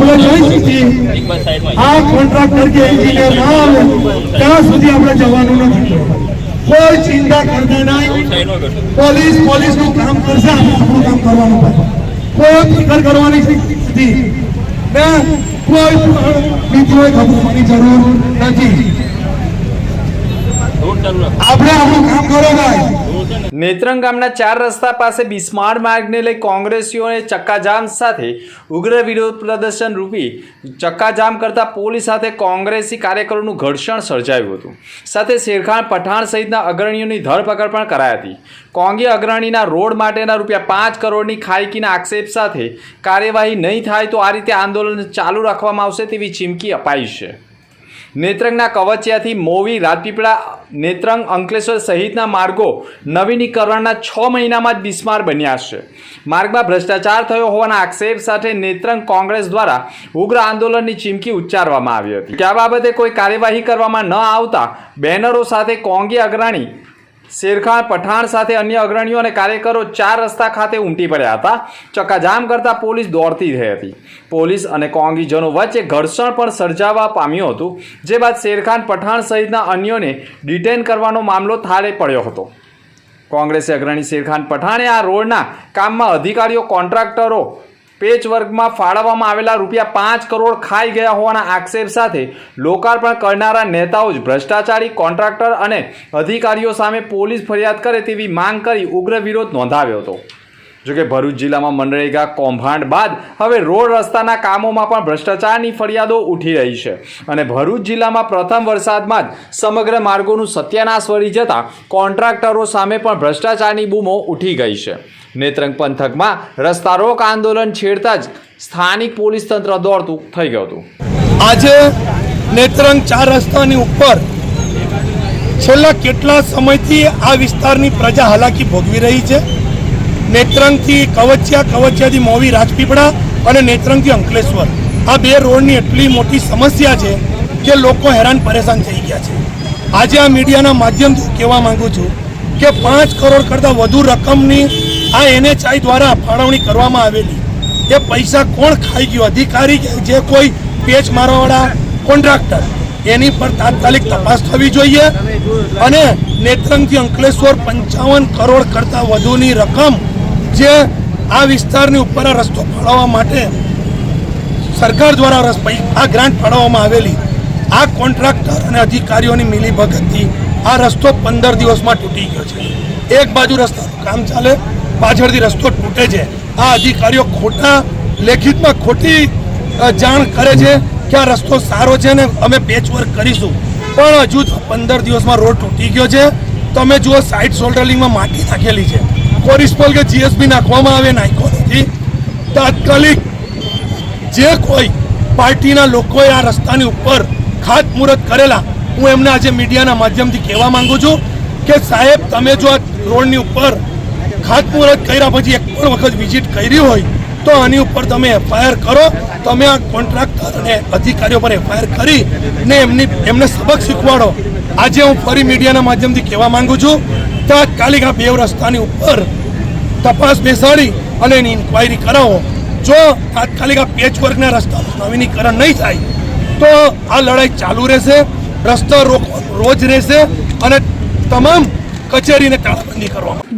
આપણે જોઈ શકીએ. આ કોન્ટ્રાક્ટર કે એન્જિનિયર ના આવે ત્યાં સુધી આપણે જવાનું નથી. કોઈ ચિંતા કરતા નહીં. પોલીસ પોલીસનું કામ કરશે, આપણે કામ કરવાનું કોઈ ફિકર કરવાની નથી કોઈ બીજું ખબરવાની જરૂર નથી. આપણે આપણું કામ કરો, ભાઈ. નેત્રંગ ગામના ચાર રસ્તા પાસે બિસ્માર્ટ માર્ગને લઈ કોંગ્રેસીઓએ ચક્કાજામ સાથે ઉગ્ર વિરોધ પ્રદર્શન રૂપી ચક્કાજામ કરતા પોલીસ સાથે કોંગ્રેસી કાર્યકરોનું ઘર્ષણ સર્જાયું હતું. સાથે શેરખાન પઠાણ સહિતના અગ્રણીઓની ધરપકડ પણ કરાઈ હતી. કોંગી અગ્રણીના રોડ માટેના રૂપિયા પાંચ કરોડની ખાયકીના આક્ષેપ સાથે કાર્યવાહી નહીં થાય તો આ રીતે આંદોલન ચાલુ રાખવામાં આવશે તેવી ચીમકી અપાઈ છે. નેત્રંગના કવચિયાથી મોવી, રાજપીપળા, નેત્રંગ, અંકલેશ્વર સહિતના માર્ગો નવીનીકરણના છ મહિનામાં જ બિસ્માર બન્યા છે. માર્ગમાં ભ્રષ્ટાચાર થયો હોવાના આક્ષેપ સાથે નેત્રંગ કોંગ્રેસ દ્વારા ઉગ્ર આંદોલનની ચીમકી ઉચ્ચારવામાં આવી હતી. કે આ બાબતે કોઈ કાર્યવાહી કરવામાં ન આવતા બેનરો સાથે કોંગી અગ્રણી શેરખાન, પઠાણ સાથે અન્ય અગ્રણીઓ અને કાર્યકરો ચાર રસ્તા ખાતે ઉમટી પડ્યા હતા. ચક્કાજામ કરતા પોલીસ દોડતી થઈ હતી. પોલીસ અને કોંગીજનો વચ્ચે ઘર્ષણ પણ સર્જાવા પામ્યું હતું, જે બાદ શેરખાન, પઠાણ સહિતના અન્યોને ડિટેન કરવાનો મામલો થાળે પડ્યો હતો. કોંગ્રેસે અગ્રણી શેરખાન, પઠાણે આ રોડના કામમાં અધિકારીઓ, કોન્ટ્રાક્ટરો પેચ વર્ગમાં ફાળવવામાં આવેલા રૂપિયા પાંચ કરોડ ખાઈ ગયા હોવાના આક્ષેપ સાથે લોકાર્પણ કરનારા નેતાઓ જ ભ્રષ્ટાચારી, કોન્ટ્રાક્ટર અને અધિકારીઓ સામે પોલીસ ફરિયાદ કરે તેવી માંગ કરી ઉગ્ર વિરોધ નોંધાવ્યો હતો. જોકે ભરૂચ જિલ્લામાં મનરેગા કૌભાંડ બાદ હવે રોડ રસ્તાના કામોમાં પણ ભ્રષ્ટાચારની ફરિયાદો ઉઠી રહી છે અને ભરૂચ જિલ્લામાં પ્રથમ વરસાદમાં જ સમગ્ર માર્ગોનું સત્યાનાશ વળી જતાં કોન્ટ્રાક્ટરો સામે પણ ભ્રષ્ટાચારની બૂમો ઉઠી ગઈ છે. નેત્રંગ પંથકમાં રસ્તા રોક આંદોલન છેડતા જ સ્થાનિક પોલીસ તંત્ર દોડતું થઈ ગયું હતું. આજે નેત્રંગ ચાર રસ્તાની ઉપર છેલ્લા કેટલા સમયથી આ વિસ્તારની પ્રજા હાલાકી ભોગવી રહી છે? નેત્રંગથી કવચિયા, કવચિયાથી મોવી રાજપીપળા અને નેત્રંગથી અંકલેશ્વર. આ બે રોડની એટલી મોટી સમસ્યા છે કે લોકો હેરાન પરેશાન થઈ ગયા છે. આજે આ મીડિયાના માધ્યમથી કહેવા માંગુ છું કે પાંચ કરોડ કરતાં વધુ રકમની આ એનએચઆઈ દ્વારા ફાળવણી કરવામાં આવેલી. એ પૈસા કોણ ખાઈ ગયો? અધિકારી જે કોઈ પેચ મારવાવાળા, કોન્ટ્રાક્ટર, એની પર તાત્કાલિક તપાસ થવી જોઈએ. અને નેત્રંગથી અંકલેશ્વર પંચાવન કરોડ કરતાં વધુની રકમ જે આ વિસ્તારની ઉપર આ રસ્તો ફાળવવા માટે સરકાર દ્વારા આ ગ્રાન્ટ ફાળવવામાં આવેલી. આ કોન્ટ્રાક્ટર અને અધિકારીઓની મિલીભગતથી આ રસ્તો પંદર દિવસમાં તૂટી ગયો છે. એક બાજુ રસ્તાનું કામ ચાલે પાછળથી રસ્તો તૂટે છે. આ અધિકારીઓ ખોટા લેખિતમાં ખોટી જાણ કરે છે કે આ રસ્તો સારો છે ને અમે પેચવર્ક કરીશું. પણ હજુ પંદર દિવસમાં રોડ તૂટી ગયો છે. તમે જુઓ સાઇડ સોલ્ડરિંગમાં માટી નાખેલી છે. કોરિસ્પોલ કે જીએસબી નાખવામાં આવે, નાખ્યો નથી. તાત્કાલિક જે કોઈ પાર્ટીના લોકોએ આ રસ્તાની ઉપર ખાતમુહૂર્ત કરેલા, હું એમને આજે મીડિયાના માધ્યમથી કહેવા માંગુ છું કે સાહેબ, તમે જો આ રોડની ઉપર ખાતમુહૂર્ત કર્યા પછી એક પણ વખત વિઝિટ કરી હોય તો આની ઉપર તમે એફઆઈઆર કરો. તમે આ કોન્ટ્રાક્ટર અને અધિકારીઓ પર એફઆઈઆર કરી ને એમની, એમને સબક શીખવાડો. આજે હું ફરી મીડિયાના માધ્યમથી કહેવા માંગુ છું, તાત્કાલિક આ બે રસ્તાની ઉપર તપાસ બેસાડી અને એની ઇન્ક્વાયરી કરાવો. જો તાત્કાલિક આ પેચવર્કના રસ્તાનું નવીનીકરણ નહીં થાય, તો આ લડાઈ ચાલુ રહેશે, રસ્તા રોકવાનો રોજ રહેશે અને તમામ કચેરીને તાળાબંધી કરવામાં